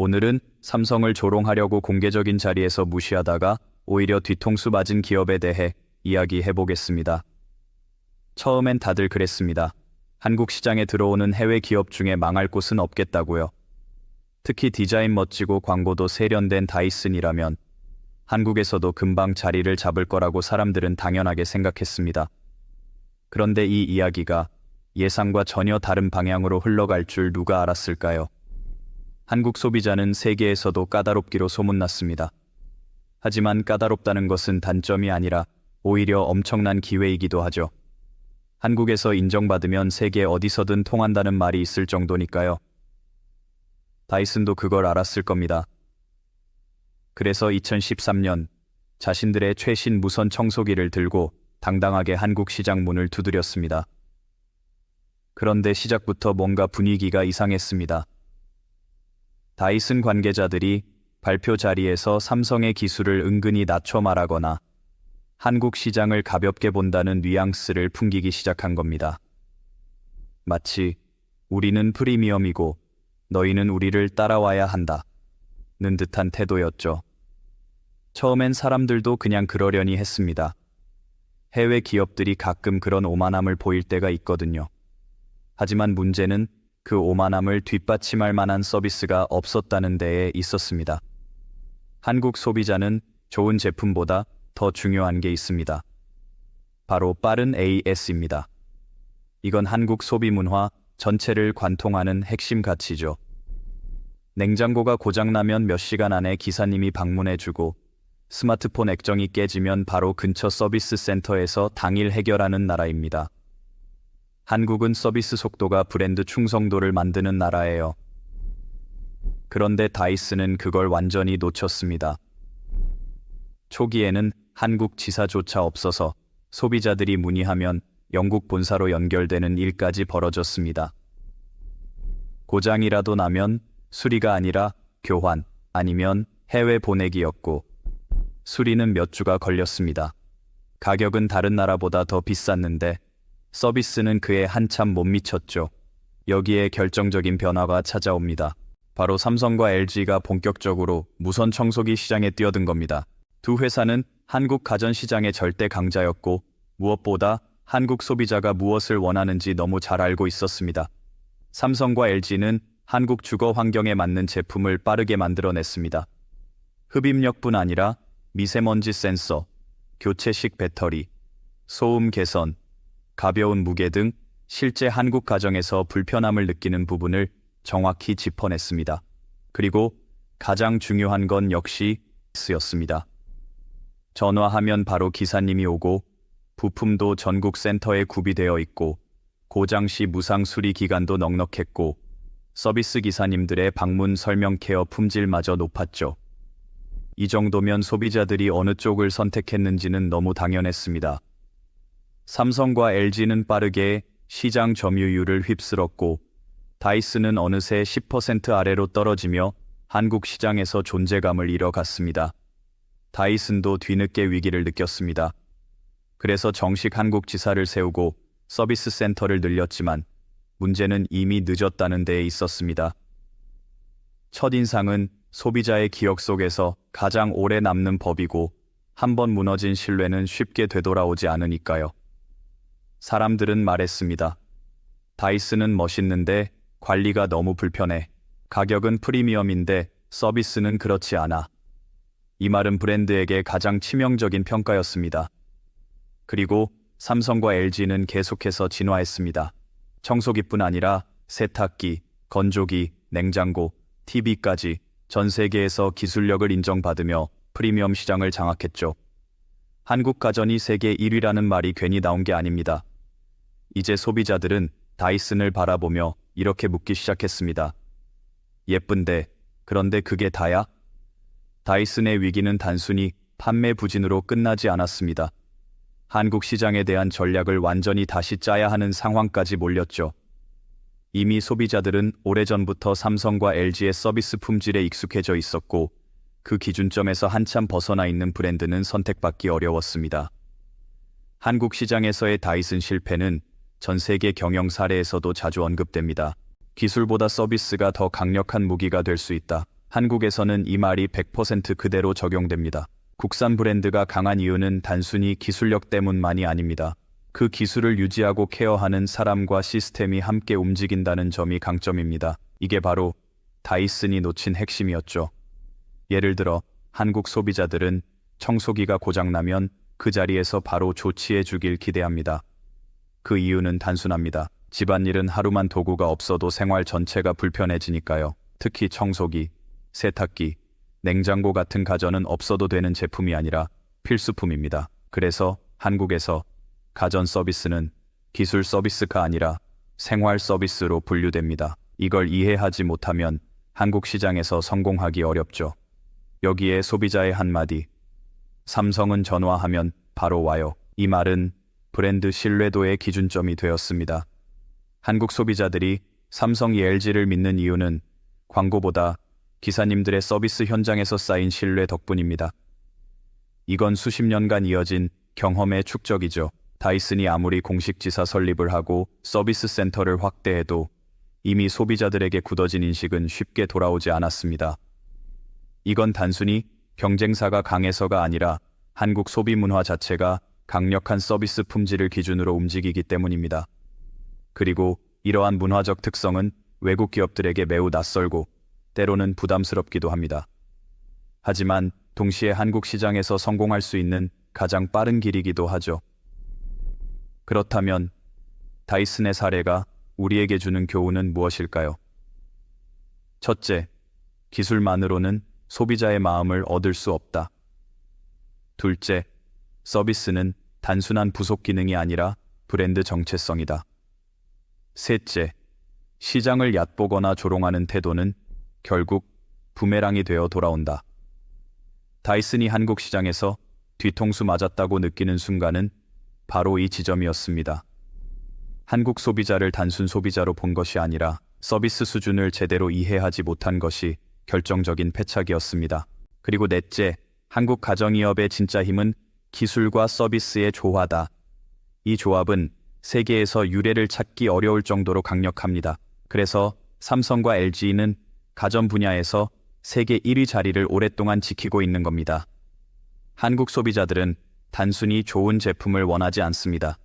오늘은 삼성을 조롱하려고 공개적인 자리에서 무시하다가 오히려 뒤통수 맞은 기업에 대해 이야기해 보겠습니다. 처음엔 다들 그랬습니다. 한국 시장에 들어오는 해외 기업 중에 망할 곳은 없겠다고요. 특히 디자인 멋지고 광고도 세련된 다이슨이라면 한국에서도 금방 자리를 잡을 거라고 사람들은 당연하게 생각했습니다. 그런데 이 이야기가 예상과 전혀 다른 방향으로 흘러갈 줄 누가 알았을까요? 한국 소비자는 세계에서도 까다롭기로 소문났습니다. 하지만 까다롭다는 것은 단점이 아니라 오히려 엄청난 기회이기도 하죠. 한국에서 인정받으면 세계 어디서든 통한다는 말이 있을 정도니까요. 다이슨도 그걸 알았을 겁니다. 그래서 2013년 자신들의 최신 무선 청소기를 들고 당당하게 한국 시장 문을 두드렸습니다. 그런데 시작부터 뭔가 분위기가 이상했습니다. 다이슨 관계자들이 발표 자리에서 삼성의 기술을 은근히 낮춰 말하거나 한국 시장을 가볍게 본다는 뉘앙스를 풍기기 시작한 겁니다. 마치 우리는 프리미엄이고 너희는 우리를 따라와야 한다. 는 듯한 태도였죠. 처음엔 사람들도 그냥 그러려니 했습니다. 해외 기업들이 가끔 그런 오만함을 보일 때가 있거든요. 하지만 문제는 그 오만함을 뒷받침할 만한 서비스가 없었다는 데에 있었습니다. 한국 소비자는 좋은 제품보다 더 중요한 게 있습니다. 바로 빠른 AS입니다. 이건 한국 소비 문화 전체를 관통하는 핵심 가치죠. 냉장고가 고장나면 몇 시간 안에 기사님이 방문해주고 스마트폰 액정이 깨지면 바로 근처 서비스 센터에서 당일 해결하는 나라입니다. 한국은 서비스 속도가 브랜드 충성도를 만드는 나라예요. 그런데 다이슨은 그걸 완전히 놓쳤습니다. 초기에는 한국 지사조차 없어서 소비자들이 문의하면 영국 본사로 연결되는 일까지 벌어졌습니다. 고장이라도 나면 수리가 아니라 교환 아니면 해외 보내기였고 수리는 몇 주가 걸렸습니다. 가격은 다른 나라보다 더 비쌌는데 서비스는 그에 한참 못 미쳤죠. 여기에 결정적인 변화가 찾아옵니다. 바로 삼성과 LG가 본격적으로 무선 청소기 시장에 뛰어든 겁니다. 두 회사는 한국 가전 시장의 절대 강자였고 무엇보다 한국 소비자가 무엇을 원하는지 너무 잘 알고 있었습니다. 삼성과 LG는 한국 주거 환경에 맞는 제품을 빠르게 만들어냈습니다. 흡입력뿐 아니라 미세먼지 센서, 교체식 배터리, 소음 개선, 가벼운 무게 등 실제 한국 가정에서 불편함을 느끼는 부분을 정확히 짚어냈습니다. 그리고 가장 중요한 건 역시 스였습니다. 전화하면 바로 기사님이 오고 부품도 전국 센터에 구비되어 있고 고장 시 무상 수리 기간도 넉넉했고 서비스 기사님들의 방문 설명 케어 품질마저 높았죠. 이 정도면 소비자들이 어느 쪽을 선택했는지는 너무 당연했습니다. 삼성과 LG는 빠르게 시장 점유율을 휩쓸었고 다이슨은 어느새 10% 아래로 떨어지며 한국 시장에서 존재감을 잃어갔습니다. 다이슨도 뒤늦게 위기를 느꼈습니다. 그래서 정식 한국 지사를 세우고 서비스 센터를 늘렸지만 문제는 이미 늦었다는 데에 있었습니다. 첫인상은 소비자의 기억 속에서 가장 오래 남는 법이고 한 번 무너진 신뢰는 쉽게 되돌아오지 않으니까요. 사람들은 말했습니다. 다이슨은 멋있는데 관리가 너무 불편해. 가격은 프리미엄인데 서비스는 그렇지 않아. 이 말은 브랜드에게 가장 치명적인 평가였습니다. 그리고 삼성과 LG는 계속해서 진화했습니다. 청소기뿐 아니라 세탁기, 건조기, 냉장고, TV까지 전 세계에서 기술력을 인정받으며 프리미엄 시장을 장악했죠. 한국 가전이 세계 1위라는 말이 괜히 나온 게 아닙니다. 이제 소비자들은 다이슨을 바라보며 이렇게 묻기 시작했습니다. 예쁜데, 그런데 그게 다야? 다이슨의 위기는 단순히 판매 부진으로 끝나지 않았습니다. 한국 시장에 대한 전략을 완전히 다시 짜야 하는 상황까지 몰렸죠. 이미 소비자들은 오래전부터 삼성과 LG의 서비스 품질에 익숙해져 있었고 그 기준점에서 한참 벗어나 있는 브랜드는 선택받기 어려웠습니다. 한국 시장에서의 다이슨 실패는 전 세계 경영 사례에서도 자주 언급됩니다. 기술보다 서비스가 더 강력한 무기가 될 수 있다. 한국에서는 이 말이 100% 그대로 적용됩니다. 국산 브랜드가 강한 이유는 단순히 기술력 때문만이 아닙니다. 그 기술을 유지하고 케어하는 사람과 시스템이 함께 움직인다는 점이 강점입니다. 이게 바로 다이슨이 놓친 핵심이었죠. 예를 들어 한국 소비자들은 청소기가 고장나면 그 자리에서 바로 조치해 주길 기대합니다. 그 이유는 단순합니다. 집안일은 하루만 도구가 없어도 생활 전체가 불편해지니까요. 특히 청소기, 세탁기, 냉장고 같은 가전은 없어도 되는 제품이 아니라 필수품입니다. 그래서 한국에서 가전 서비스는 기술 서비스가 아니라 생활 서비스로 분류됩니다. 이걸 이해하지 못하면 한국 시장에서 성공하기 어렵죠. 여기에 소비자의 한마디. 삼성은 전화하면 바로 와요. 이 말은 브랜드 신뢰도의 기준점이 되었습니다. 한국 소비자들이 삼성이 LG를 믿는 이유는 광고보다 기사님들의 서비스 현장에서 쌓인 신뢰 덕분입니다. 이건 수십 년간 이어진 경험의 축적이죠. 다이슨이 아무리 공식 지사 설립을 하고 서비스 센터를 확대해도 이미 소비자들에게 굳어진 인식은 쉽게 돌아오지 않았습니다. 이건 단순히 경쟁사가 강해서가 아니라 한국 소비 문화 자체가 강력한 서비스 품질을 기준으로 움직이기 때문입니다. 그리고 이러한 문화적 특성은 외국 기업들에게 매우 낯설고 때로는 부담스럽기도 합니다. 하지만 동시에 한국 시장에서 성공할 수 있는 가장 빠른 길이기도 하죠. 그렇다면 다이슨의 사례가 우리에게 주는 교훈은 무엇일까요? 첫째, 기술만으로는 소비자의 마음을 얻을 수 없다. 둘째, 서비스는 단순한 부속 기능이 아니라 브랜드 정체성이다. 셋째, 시장을 얕보거나 조롱하는 태도는 결국 부메랑이 되어 돌아온다. 다이슨이 한국 시장에서 뒤통수 맞았다고 느끼는 순간은 바로 이 지점이었습니다. 한국 소비자를 단순 소비자로 본 것이 아니라 서비스 수준을 제대로 이해하지 못한 것이 결정적인 패착이었습니다. 그리고 넷째, 한국 가정기업의 진짜 힘은 기술과 서비스의 조화다. 이 조합은 세계에서 유례를 찾기 어려울 정도로 강력합니다. 그래서 삼성과 LG는 가전 분야에서 세계 1위 자리를 오랫동안 지키고 있는 겁니다. 한국 소비자들은 단순히 좋은 제품을 원하지 않습니다.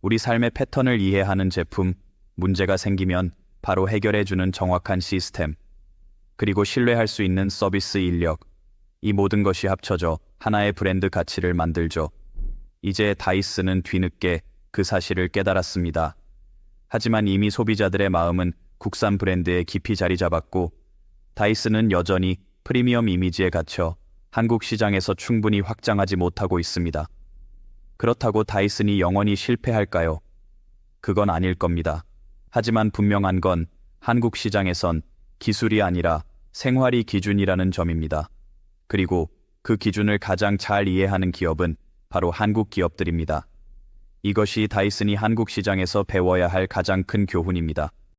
우리 삶의 패턴을 이해하는 제품, 문제가 생기면 바로 해결해주는 정확한 시스템, 그리고 신뢰할 수 있는 서비스 인력, 이 모든 것이 합쳐져 하나의 브랜드 가치를 만들죠. 이제 다이슨은 뒤늦게 그 사실을 깨달았습니다. 하지만 이미 소비자들의 마음은 국산 브랜드에 깊이 자리 잡았고 다이슨은 여전히 프리미엄 이미지에 갇혀 한국 시장에서 충분히 확장하지 못하고 있습니다. 그렇다고 다이슨이 영원히 실패할까요? 그건 아닐 겁니다. 하지만 분명한 건 한국 시장에선 기술이 아니라 생활이 기준이라는 점입니다. 그리고 그 기준을 가장 잘 이해하는 기업은 바로 한국 기업들입니다. 이것이 다이슨이 한국 시장에서 배워야 할 가장 큰 교훈입니다.